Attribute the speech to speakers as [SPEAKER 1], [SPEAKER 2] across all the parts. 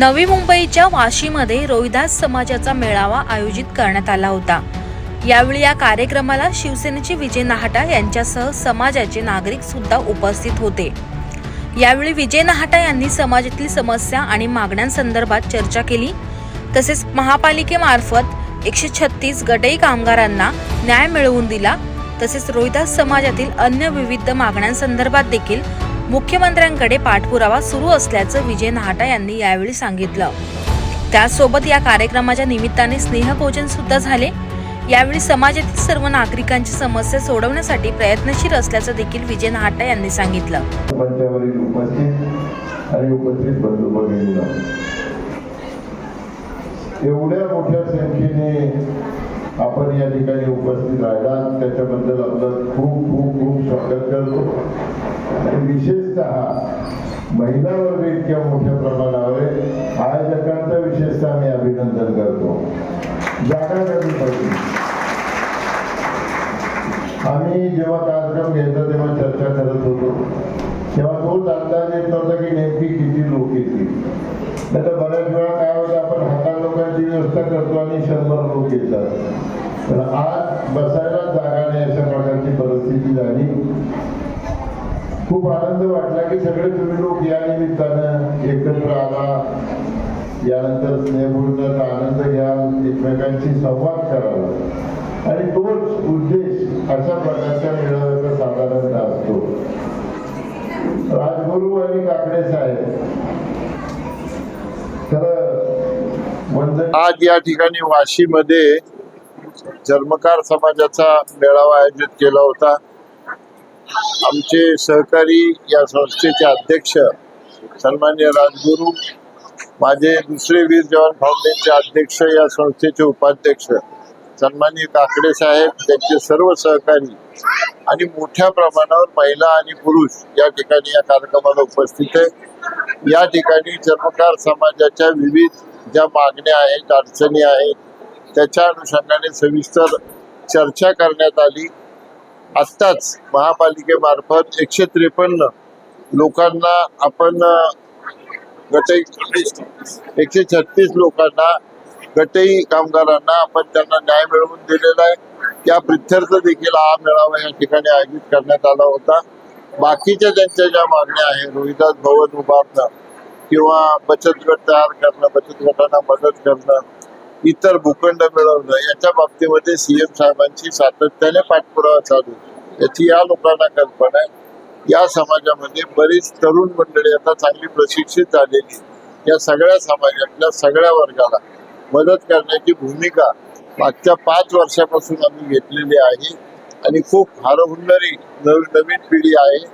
[SPEAKER 1] नवी मुंबईच्या वाशीमध्ये रोहिदास समाजाचा मेळावा आयोजित करण्यात आला होता. यावेळी या कार्यक्रमाला शिवसेनेचे विजय नाहटा यांच्यासह समाजाचे नागरिक सुद्धा उपस्थित होते. यावेळी विजय नाहटा यांनी समाजातील समस्या आणि मागण्यांसंदर्भात चर्चा केली. तसेच महापालिकेमार्फत एकशे छत्तीस गटई कामगारांना न्याय मिळवून दिला. तसेच रोहिदास समाजातील अन्य विविध मागण्यांसंदर्भात देखील मुख्यमंत्र्यांकडे पाठपुरावा सुरू असल्याचं विजय नाहटा यांनी यावेळी सांगितलं. त्याचसोबत या कार्यक्रमाच्या निमित्ताने स्नेहभोजन सुद्धा झाले. यावेळी समाजातील सर्व नागरिकांची समस्या सोडवण्यासाठी प्रयत्नशील असल्याचं देखील विजय नाहटा यांनी सांगितलं.
[SPEAKER 2] एवढ्या मोठ्या संख्येने आपण या ठिकाणी उपस्थित राहिला त्याच्याबद्दल आपलं खूप खूप खूप स्वागत करतो. विशेषतः महिला वर्ग इतक्या मोठ्या प्रमाणावर आहे. आयोजकांचं विशेषतः मी अभिनंदन करतो. जागा कमी पडली आम्ही जेव्हा कार्यक्रम घ्यायचा तेव्हा चर्चा करत होतो. तेव्हा तोच अंदाज येत नव्हता की नेमकी किती लोक येतील. नाही तर बऱ्याच वेळा काय होतं आपण हजार लोकांची व्यवस्था करतो आणि शंभर लोक येतात. तर आज बसायला जागा नाही अशा प्रकारची परिस्थिती झाली. खूप आनंद वाटला की सगळे तुम्ही लोक या निमित्तानं एकत्र आला. यानंतर स्नेहपूर्णाचा आनंद घ्या एकमेकांशी संवाद करावा. आणि तोच उद्देश अशा प्रकारच्या मेळाव्याचा साधारणतः असतो. राजगुरू आणि काकडे साहेब. खरं
[SPEAKER 3] आज या ठिकाणी वाशीमध्ये चर्मकार समाजाचा मेळावा आयोजित केला होता. आमचे सहकारी या संस्थेचे अध्यक्ष सन्मान्य राजगुरू माझे दुसरे वीर जवान फाउंडेशनचे अध्यक्ष या संस्थेचे उपाध्यक्ष सन्मान्य काकडे साहेब त्यांचे सर्व सहकारी आणि मोठ्या प्रमाणावर महिला आणि पुरुष या ठिकाणी या कार्यक्रमाला उपस्थित आहे. या ठिकाणी चर्मकार समाजाच्या विविध ज्या मागण्या आहेत अडचणी आहेत त्याच्या अनुषंगाने सविस्तर चर्चा करण्यात आली. आत्ताच महापालिकेमार्फत एकशे त्रेपन्न लोकांना आपण गटई एकशे छत्तीस लोकांना गटई कामगारांना आपण त्यांना न्याय मिळवून दिलेला आहे. त्या प्रित्यर्थ देखील हा मेळावा या ठिकाणी आयोजित करण्यात आला होता. बाकीच्या त्यांच्या ज्या मागण्या आहेत रोहिदास भवन उभारणं किंवा बचत गट तयार करणं बचत गटांना मदत करणं इतर भूखंड मिळवणं याच्या बाबतीमध्ये सीएम साहेबांची सातत्याने पाठपुरावा चालू याची या लोकांना कल्पना आहे. या समाजामध्ये बरीच तरुण मंडळी आता चांगली प्रशिक्षित झालेली या सगळ्या समाजातल्या सगळ्या वर्गाला मदत करण्याची भूमिका मागच्या पाच वर्षापासून आम्ही घेतलेली आहे आणि खूप हरहुन्नरी नवीन नवीन पिढी आहे.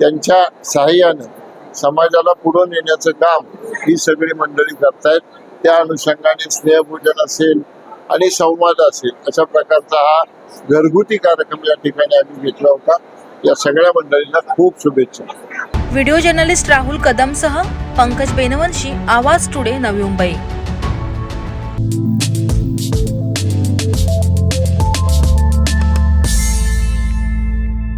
[SPEAKER 3] त्यांच्या सहाय्यानं समाजाला पुढे नेण्याचं काम ही सगळी मंडळी करतायत. त्या अनुषंगाने स्नेहपूजन असेल आणि संवाद असेल अशा प्रकारचा हा घरगुती कार्यक्रम या ठिकाणी आम्ही घेतला होता. या सगळ्या मंडळींना खूप शुभेच्छा.
[SPEAKER 1] व्हिडिओ जर्नलिस्ट राहुल कदमसह पंकज बेनवंशी आवाज टुडे नवी मुंबई.